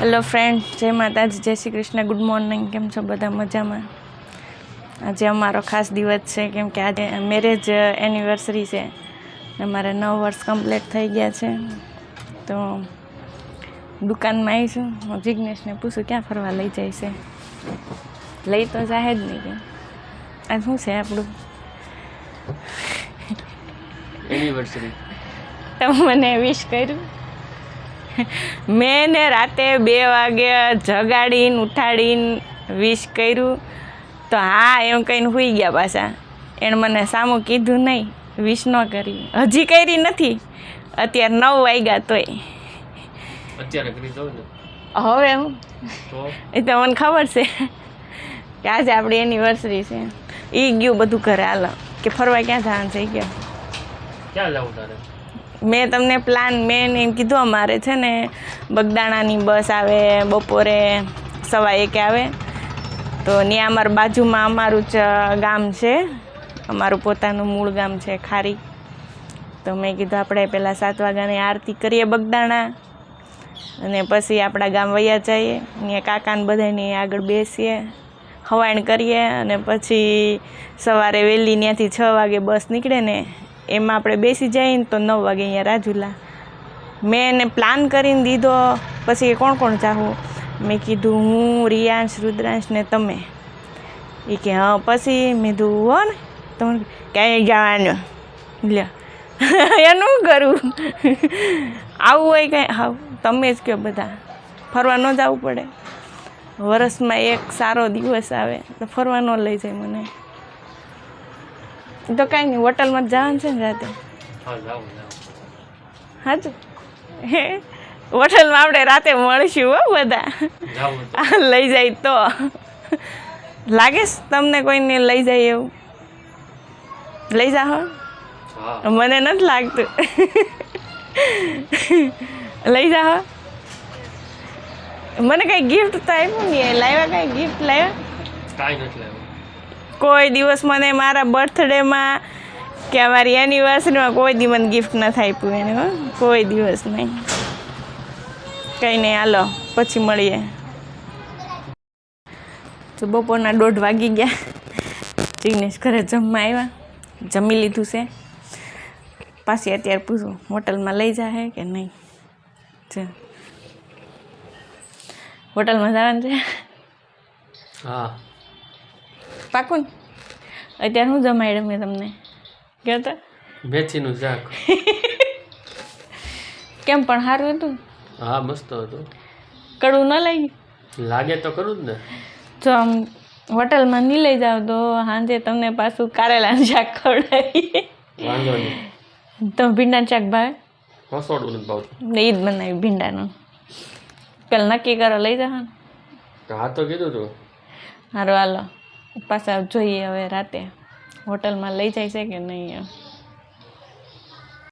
Hello friend જય માતાજી. જય શ્રી કૃષ્ણ. ગુડ મોર્નિંગ કેમ છો બધા? મજામાં? આજે અમારો ખાસ દિવસ છે કેમ કે આજે મેરેજ એનિવર્સરી છે. ને મારે નવ વર્ષ કમ્પ્લીટ થઈ ગયા છે. તો દુકાનમાં આવીશું. હું જિજ્ઞેશને પૂછું ક્યાં ફરવા લઈ જાય છે? લઈ તો જાહે જ નહીં કે આ શું છે આપણું? એનિવર્સરી તમે મને વિશ કર્યું. મેં ને રાતે બે વાગે જગાડીને ઉઠાડીને વિશ કર્યું. તો હા એમ કહીને સૂઈ ગયા પાછા. એણે મને સામું કીધું નહીં વિશ ન કરી. હજી કરી નથી. અત્યારે નવ વાગ્યા તોય. હવે હું? એ તો મને ખબર છે કે આજે આપણી એનિવર્સરી છે. એ ગયું બધું ઘરે હાલો. કે ફરવા ક્યાં જવાનું છે ગયા ક્યાં જવું તારે? મેં તમને પ્લાન મેં એમ કીધું અમારે છે ને, બગદાણાની બસ આવે બપોરે સવા એકે આવે. તો ત્યાં અમારા બાજુમાં અમારું જ ગામ છે. અમારું પોતાનું મૂળ ગામ છે ખારી. તો મેં કીધું આપણે પહેલાં સાત વાગ્યાની આરતી કરીએ બગદાણા અને પછી આપણા ગામ વયા જઈએ. ત્યાં કાકાને બધાને આગળ બેસીએ, હવાણ કરીએ અને પછી સવારે વહેલી ત્યાંથી છ વાગે બસ નીકળે ને એમાં આપણે બેસી જઈએ ને તો નવ વાગે અહીંયા રાજુલા. મેં એને પ્લાન કરીને દીધો, પછી કોણ કોણ જાવું મેં કીધું, હું, રિયાંશ, રુદ્રાંશ ને તમે. એ કે, હા, પછી? મેં કીધું, હો ને. તમે ક્યાંય જવાનું? લ્યો. એનું કરું? આવું હોય કાંઈ? હાવ તમે જ કહો બધા. ફરવા ન જવું પડે. વરસમાં એક સારો દિવસ આવે, તો ફરવા ન લઈ જાય મને. તો કાંઈ નહીં હોટલમાં જ જવાનું છે ને રાતે. હા જાવું જાવું હાચું? હે? હોટલમાં આપણે રાતે મળશું હો બધા. લઈ જાય તો. લાગે તમને કોઈને લઈ જાય એવું? લઈ હા. મને નથી લાગતું. લઈ જાઓ મને કઈ ગિફ્ટ તો આપ્યું નહીં. લાવ્યા કઈ ગિફ્ટ લાવ્યા? કાંઈ નથી લેવું કોઈ દિવસ મને મારા બર્થડેમાં કે અમારી એનિવર્સરીમાં કોઈ દી મને ગિફ્ટ નથી આપ્યું એને કોઈ દિવસ નહીં. કંઈ નહીં, હાલો, પછી મળીએ. તો બપોરના દોઢ વાગી ગયા. જિગ્નેશ ઘરે જમવા આવ્યા. જમી લીધું છે. પાછી અત્યારે પૂછું, હોટલમાં લઈ જાય કે નહીં? છે હોટલમાં જવાનું છે? હા. પાકું અત્યારે હું જમાડ્યું મેં તમને. કહેતા મેથીનું શાક. કેમ પણ સારું હતું? હા મસ્ત હતું. કડવું ન લાગ્યું? લાગે તો કરું જ ને. જો આમ હોટલમાં નહીં લઈ જાવ તો સાંજે તમને પાછું કારેલાનું શાક ખવડાવીએ. વાંધો નહીં. તમે ભીંડાનું શાક ભાવે? રસોડું નથી ભાવતું. એ ઈ જ બનાવ્યું ભીંડાનું. પેલા નક્કી કરો લઈ જાવ હા તો કીધું તું. સારું હાલો. પાછા જોઈએ હવે રાતે. હોટલમાં લઈ જાય છે કે નહીં એમ.